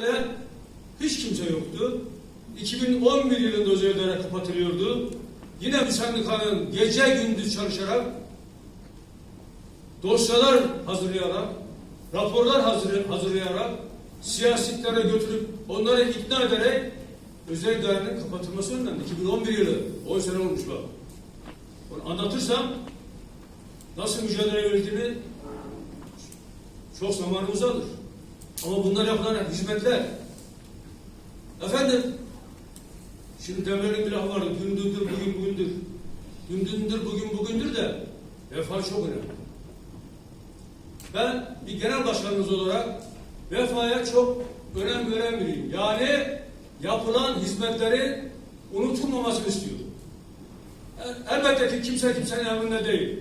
sene hiç kimse yoktu. 2011 yılında özel kapatılıyordu. Yine bir sendikanın gece gündüz çalışarak dosyalar hazırlayarak, raporlar hazır, hazırlayarak siyasitlere götürüp onları ikna ederek özel idarenin kapatılması önlendi. 2011 yılı. 10 sene olmuş bak. Onu anlatırsam nasıl mücadele yönetimi çok zamanımız alır. Ama bunlar yapılan hizmetler. Efendim, şimdi devlerin bir lafı vardı. Dün dündür, bugün bugündür. Dün dündür, bugün bugündür de vefa çok önemli. Ben bir genel başkanımız olarak vefaya çok önem veren biriyim. Yani yapılan hizmetlerin unutulmamasını istiyorum. El- Elbette ki kimse kimsenin emrinde değil.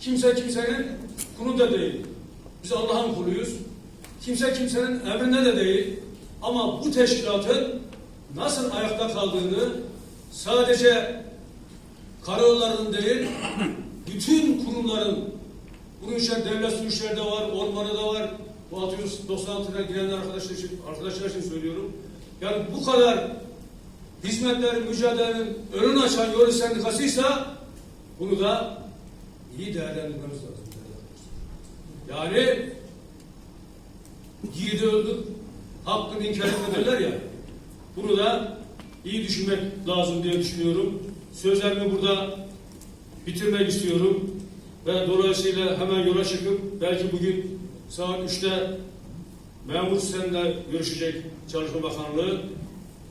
Kimse kimsenin kulu da değil. Biz Allah'ın kuluyuz. Kimse kimsenin emrinde de değil. Ama bu teşkilatın nasıl ayakta kaldığını sadece karayollarının değil, bütün kurumların, bunun içinde devlet su var, ormanı da var. Bu 696'ya girenler arkadaşlar için, arkadaşlar için söylüyorum. Yani bu kadar hizmetlerin, mücadelenin önünü açan yol sendikasıysa bunu da iyi değerlendirmemiz lazım. Yani yiğidi öldür, hakkını inkar etmediler ya. Bunu da iyi düşünmek lazım diye düşünüyorum. Sözlerimi burada bitirmek istiyorum. Ve dolayısıyla hemen yola çıkıp belki bugün saat 3'te memur senle görüşecek Çalışma Bakanlığı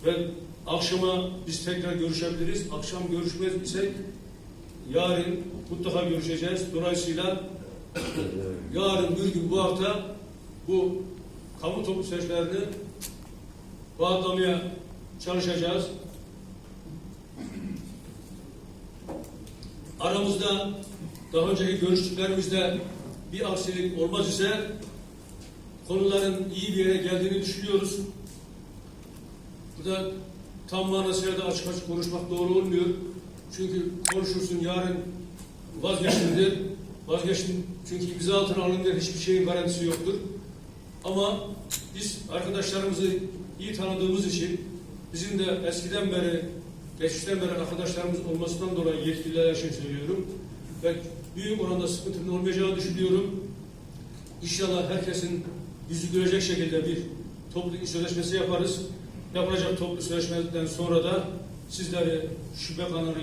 ve akşama biz tekrar görüşebiliriz. Akşam görüşmez isek yarın mutlaka görüşeceğiz. Dolayısıyla yarın bir gün bu hafta bu kamu toplu seçmelerini bağlamaya çalışacağız. Aramızda daha önceki görüştüklerimizde bir aksilik olmaz ise konuların iyi bir yere geldiğini düşünüyoruz. Burada tam manasıyla da açık açık konuşmak doğru olmuyor. Çünkü konuşursun yarın vazgeçimdir. Vazgeçtim çünkü imza altına alınmayan hiçbir şeyin garantisi yoktur. Ama biz arkadaşlarımızı iyi tanıdığımız için bizim de eskiden beri, geçmişten beri arkadaşlarımız olmasından dolayı yetkililer için söylüyorum. Ve büyük oranda sıkıntının olmayacağını düşünüyorum. İnşallah herkesin yüzü görecek şekilde bir toplu iş sözleşmesi yaparız. Yapılacak toplu sözleşmeden sonra da sizleri şube kanalıyla